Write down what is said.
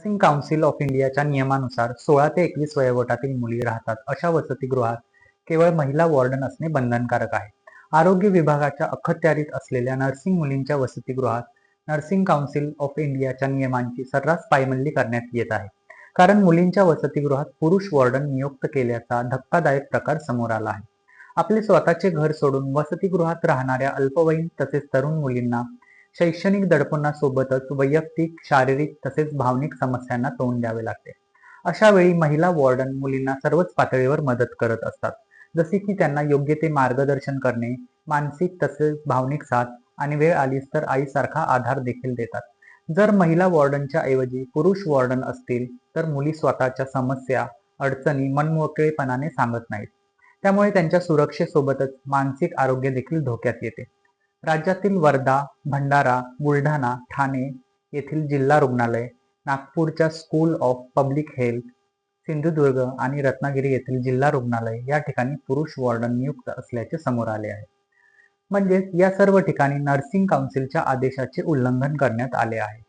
Nursing council of इंडियाच्या नियमानुसार सोळा ते एकवीस वयोगटातील मुली राहतात. अशा वसतिगृहात केवळ महिला वॉर्डन असणे बंधनकारक आहे. आरोग्य विभागाच्या अखत्यारीत असलेल्या नर्सिंग मुलींच्या वसतिगृहात नर्सिंग काउन्सिल ऑफ इंडियाच्या नियमांची सर्रास पायमल्ली करण्यात येत आहे. कारण मुलींच्या वसतिगृहात पुरुष वॉर्डन नियुक्त केल्याचा धक्कादायक प्रकार समोर आला आहे. आपले स्वतःचे घर सोडून वसतिगृहात राहणाऱ्या अल्पवयीन तसेच तरुण मुलींना शैक्षणिक दडपणासोबतच वैयक्तिक शारीरिक तसेच भावनिक समस्यांना तोंड द्यावे लागते. अशा वेळी महिला वॉर्डन मुलींना सर्वच पातळीवर मदत करत असतात. जसे की त्यांना योग्य ते मार्गदर्शन करणे मानसिक तसेच भावनिक साथ आणि वेळ आलीच तर आईसारखा आधार देखील देतात. जर महिला वॉर्डनच्या ऐवजी पुरुष वॉर्डन असतील तर मुली स्वतःच्या समस्या अडचणी मनमोकळेपणाने सांगत नाहीत. त्यामुळे त्यांच्या सुरक्षेसोबतच मानसिक आरोग्य देखील धोक्यात येते. राज्यातील वर्धा भंडारा बुलढाणा ठाणे येथील जिल्हा रुग्णालय नागपूरच्या school of public health Sindhudurg आणि रत्नागिरी येथील जिल्हा रुग्णालय या ठिकाणी पुरुष वॉर्डन नियुक्त असल्याचे समोर आले आहे. म्हणजेच या सर्व ठिकाणी नर्सिंग काउन्सिलच्या आदेशाचे उल्लंघन करण्यात आले आहे.